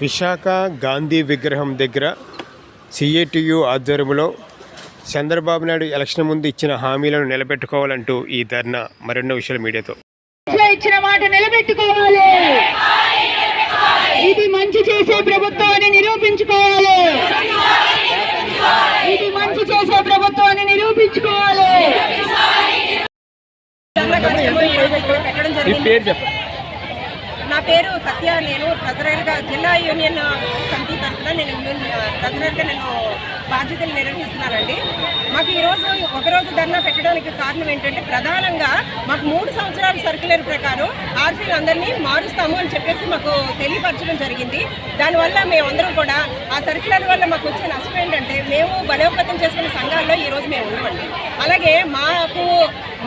విశాఖ గాంధీ విగ్రహం దగ్గర సిఏటియు ఆధ్వర్యంలో చంద్రబాబు నాయుడు ఎలక్షన్ ముందు ఇచ్చిన హామీలను నిలబెట్టుకోవాలంటూ ఈ ధర్నా. మరెన్నో విషయాలు మీడియాతో. ఇచ్చిన మాట నిలబెట్టుకోవాలి. ఇది మంచి చేసే ప్రభుత్వం అని నిరూపించుకోవాలి. ఇది మంచి చేసే ప్రభుత్వం అని నిరూపించుకోవాలి నా పేరు సత్య. నేను ట్రెజరర్గా జిల్లా యూనియన్ కమిటీ తరఫున నేను యూనియన్ ట్రెజరర్గా నేను బాధ్యతలు నిర్వహిస్తున్నానండి. మాకు ఈరోజు ఒకరోజు ధర్నా పెట్టడానికి కారణం ఏంటంటే ప్రధానంగా మాకు మూడు సంవత్సరాల సర్క్యులర్ ప్రకారం ఆర్సీలు అందరినీ మారుస్తాము అని చెప్పేసి మాకు తెలియపరచడం జరిగింది. దానివల్ల మేమందరం కూడా ఆ సర్క్యులర్ వల్ల మాకు వచ్చే నష్టం ఏంటంటే మేము బలోపేతం చేసుకునే సంఘాల్లో ఈరోజు మేము ఉన్నామండి. అలాగే మాకు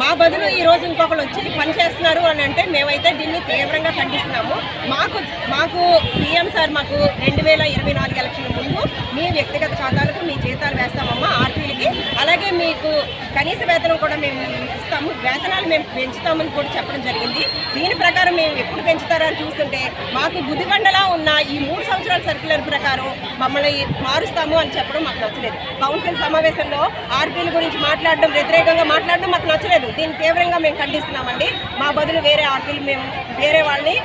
మా బదులు ఈ రోజు ఇంకొకరు వచ్చి పని చేస్తున్నారు అని అంటే మేమైతే దీన్ని తీవ్రంగా ఖండిస్తున్నాము. మాకు మాకు సీఎం సార్ మాకు రెండు వేల ఇరవై నాలుగు ఎలక్షన్ ముందు మీ వ్యక్తిగత ఖాతాలకు మీ జీతాలు వేస్తామమ్మా ఆర్టీలకి అలాగే మీకు కనీస వేతనం కూడా మేము ఇస్తాము. వేతనాలు మేము పెంచుతామని కూడా చెప్పడం జరిగింది. దీని ప్రకారం మేము ఎప్పుడు పెంచుతారని చూస్తుంటే మాకు గుదిబండలా ఉన్న ఈ మూడు సంవత్సరాల సర్క్యులర్ ప్రకారం మమ్మల్ని మారుస్తాము అని చెప్పడం మాకు నచ్చలేదు. కౌన్సిల్ సమావేశంలో ఆర్పీల గురించి మాట్లాడడం వ్యతిరేకంగా మాట్లాడడం మాకు నచ్చలేదు. దీన్ని తీవ్రంగా మేము ఖండిస్తున్నామండి. మా బదులు వేరే ఆర్పీలు మేము వేరే వాళ్ళని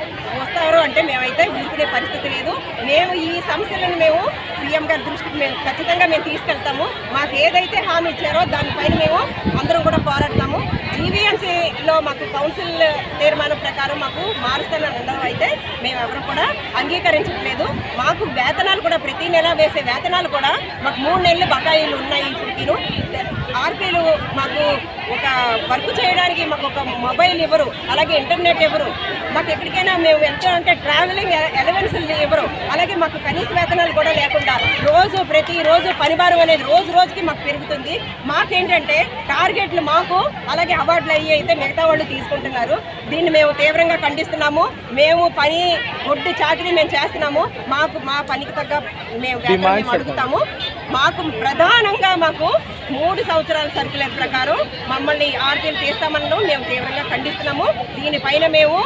వస్తారు అంటే మేమైతే ఊరుకునే పరిస్థితి లేదు. మేము ఈ సమస్యలను మేము సీఎం గారి దృష్టికి మేము ఖచ్చితంగా మేము తీసుకెళ్తాము. మాకు ఏదైతే హామీ ఇచ్చారో దానిపైన మేము అందరం కూడా పోరాడతాము. జీవీఎంసీలో మాకు కౌన్సిల్ తీర్మానం ప్రకారం మాకు మారుస్తానని ఉండడం అయితే మేము ఎవరు కూడా అంగీకరించట్లేదు. మాకు వేతనాలు కూడా ప్రతి నెల వేసే వేతనాలు కూడా మాకు మూడు నెలలు బకాయిలు ఉన్నాయి ఇప్పుడు ఆర్పీలు మాకు వర్క్ చేయడానికి మాకు ఒక మొబైల్ ఇవ్వరు అలాగే ఇంటర్నెట్ ఇవ్వరు. మాకు ఎక్కడికైనా మేము వెళ్తామంటే ట్రావెలింగ్ ఎలవెన్స్ ఇవ్వరు అలాగే మాకు కనీస వేతనాలు కూడా లేకుండా రోజు ప్రతి రోజు పనిభారం అనేది రోజు రోజుకి మాకు పెరుగుతుంది. మాకేంటంటే టార్గెట్లు మాకు అలాగే అవార్డులు అయ్యి అయితే మిగతా వాళ్ళు తీసుకుంటున్నారు. దీన్ని మేము తీవ్రంగా ఖండిస్తున్నాము. మేము పని ఒడ్డు చాకరీ మేము చేస్తున్నాము. మాకు మా పనికి తగ్గ మేము అడుగుతాము. మాకు ప్రధానంగా మాకు మూడు సంవత్సరాల సర్కులర్ ప్రకారం మమ్మల్ని ఆర్టీలు తీస్తామనడం మేము తీవ్రంగా ఖండిస్తున్నాము. దీనిపైన మేము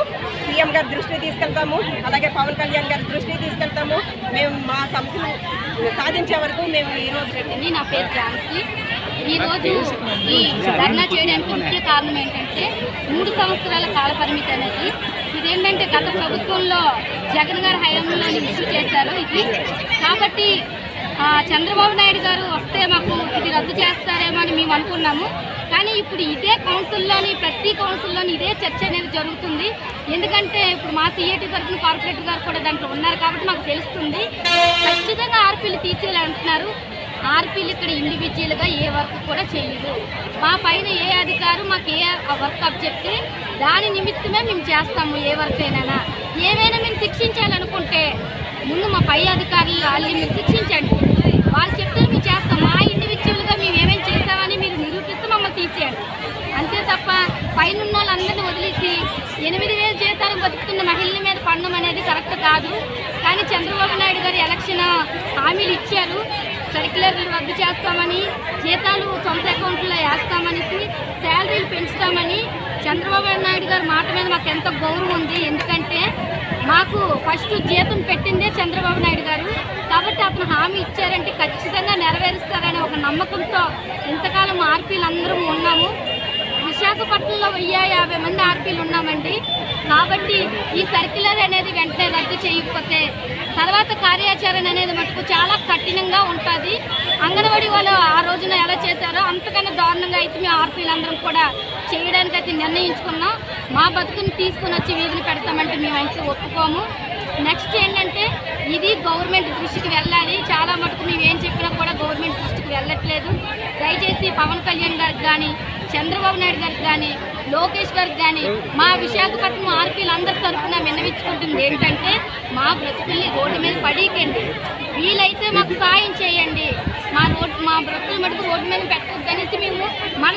సీఎం గారి దృష్టికి తీసుకెళ్తాము అలాగే పవన్ కళ్యాణ్ గారి దృష్టికి తీసుకెళ్తాము. మేము మా సమస్యలు సాధించే వరకు మేము ఈరోజు నా పేరు ఝాన్సీ. ఈరోజు ఈ ధర్నా చేయడానికి ముఖ్య కారణం ఏంటంటే మూడు సంవత్సరాల కాల పరిమితి అనేది. ఇదేంటంటే గత ప్రభుత్వంలో జగన్ గారి హయాంలో ఇష్యూ చేశారు ఇది. కాబట్టి చంద్రబాబు నాయుడు గారు వస్తే మాకు ఇది రద్దు చేస్తారేమో అని మేము అనుకున్నాము. కానీ ఇప్పుడు ఇదే కౌన్సిల్లోని ప్రతి కౌన్సిల్లోని ఇదే చర్చ అనేది జరుగుతుంది. ఎందుకంటే ఇప్పుడు మా సిఐటి తరఫున కార్పొరేటర్ గారు కూడా దాంట్లో ఉన్నారు కాబట్టి మాకు తెలుస్తుంది. ఖచ్చితంగా ఆర్పీలు తీసేయాలంటున్నారు. ఆర్పీలు ఇక్కడ ఇండివిజువల్గా ఏ వర్క్ కూడా చేయదు మా పైన ఏ అధికారు మాకు ఏ వర్క్ అప్ చెప్తే దాని నిమిత్తమే మేము చేస్తాము ఏ వర్క్ అయినా. ఏమైనా మేము శిక్షించాలనుకుంటే ముందు మా పై అధికారులు వాళ్ళని మీరు శిక్షించండి వాళ్ళు చెప్తే మేము చేస్తాం మా ఇండివిజువల్గా మేము ఏమేమి చేసామని మీరు నిరూపిస్తే మమ్మల్ని తీసేయండి అంతే తప్ప పైన ఉన్న వాళ్ళందరినీ వదిలేసి ఎనిమిది వేలు జీతాలు బతుకుతున్న మహిళల మీద పడడం అనేది కరెక్ట్ కాదు. కానీ చంద్రబాబు నాయుడు గారు ఎలక్షన్ హామీలు ఇచ్చారు. సర్క్యులర్లు రద్దు చేస్తామని జీతాలు సొంత అకౌంట్లో వేస్తామనేసి శాలరీలు పెంచుతామని చంద్రబాబు నాయుడు గారి మాట మీద మాకు ఎంతో గౌరవం ఉంది. ఎందుకంటే మాకు ఫస్ట్ జీతం పెట్టిందే చంద్రబాబు నాయుడు గారు. కాబట్టి అతను హామీ ఇచ్చారంటే ఖచ్చితంగా నెరవేరుస్తారనే ఒక నమ్మకంతో ఇంతకాలం ఆర్పీలు అందరం ఉన్నాము. విశాఖపట్నంలో వెయ్యి యాభై మంది ఆర్పీలు ఉన్నామండి. కాబట్టి ఈ సర్క్యులర్ అనేది వెంటనే రద్దు చేయకపోతే తర్వాత కార్యాచరణ అనేది మటుకు చాలా కఠినంగా ఉంటుంది. అంగన్వాడీ వాళ్ళు ఆ రోజున ఎలా చేశారో అంతకన్నా దారుణంగా అయితే మేము ఆర్పీలందరం కూడా చేయడానికి అయితే నిర్ణయించుకున్నాం. మా బతుకుని తీసుకుని వచ్చి వీధిని పెడతామంటే మేము అయితే ఒప్పుకోము. నెక్స్ట్ ఏంటంటే ఇది గవర్నమెంట్ దృష్టికి వెళ్ళాలి. చాలా మటుకు మేము ఏం చెప్పినా కూడా గవర్నమెంట్ దృష్టికి వెళ్ళట్లేదు. దయచేసి పవన్ కళ్యాణ్ గారికి కానీ చంద్రబాబు నాయుడు గారికి కానీ లోకేష్ గారికి కానీ మా విశాఖపట్నం ఆర్పీలందరి తరఫున విన్నవించుకుంటుంది ఏంటంటే మా బ్రతుకుల్ని రోడ్డు మీద పడీకండి వీలైతే మాకు సాయం చేయండి. మా రోడ్డు మా బ్రతుకులు మటుకు రోడ్డు మీద పెట్టద్దు అనేసి మేము మన